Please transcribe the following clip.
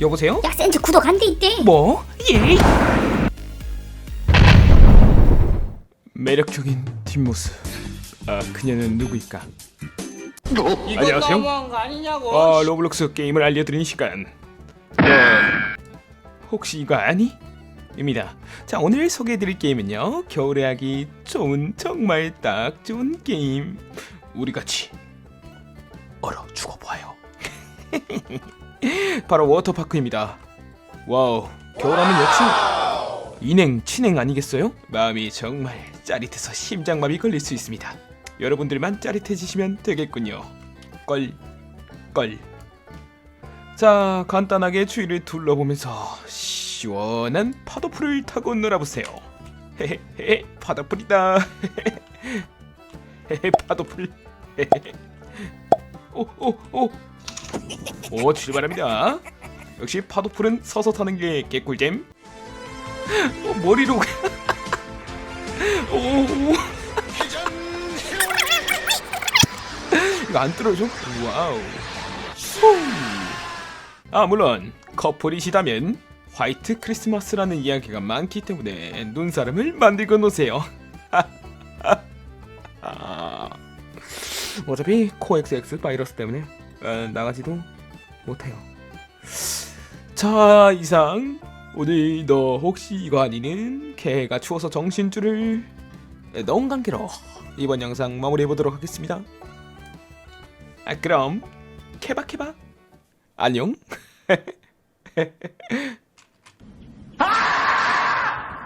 여보세요? 야 센즈 구독 안 돼 있대 뭐? 예? 매력적인 뒷모습. 아, 그녀는 누구일까? 이건 안녕하세요. 너무한 거 아니냐고. 아, 로블록스 게임을 알려드리는 시간. 네. 혹시 이거 아니? 입니다. 자, 오늘 소개해드릴 게임은요. 겨울에 하기 좋은 정말 딱 좋은 게임. 우리 같이 얼어 죽어봐요. 바로 워터파크입니다. 와우, 겨울하면 역시 인행 친행 아니겠어요? 마음이 정말 짜릿해서 심장마비 걸릴 수 있습니다. 여러분들만 짜릿해지시면 되겠군요. 껄, 껄. 자, 간단하게 주위를 둘러보면서 시원한 파도풀을 타고 놀아보세요. 헤헤헤, 파도풀이다. 헤헤, 파도풀. 오, 오, 오. 오, 출발합니다. 역시 파도풀은 서서 타는 게 개꿀잼. 어, 머리로. 오, 오. 이거 안 떨어져? 와우. 후. 아 물론 커플이시다면 화이트 크리스마스라는 이야기가 많기 때문에 눈사람을 만들고 노세요. 아, 어차피 코엑스엑스 바이러스 때문에 어, 나가지도 못해요. 자 이상 오늘 너 혹시 이거 아니는 개가 추워서 정신줄을 넣은 관계로 이번 영상 마무리해 보도록 하겠습니다. 아 그럼 케바케바 안녕. 아!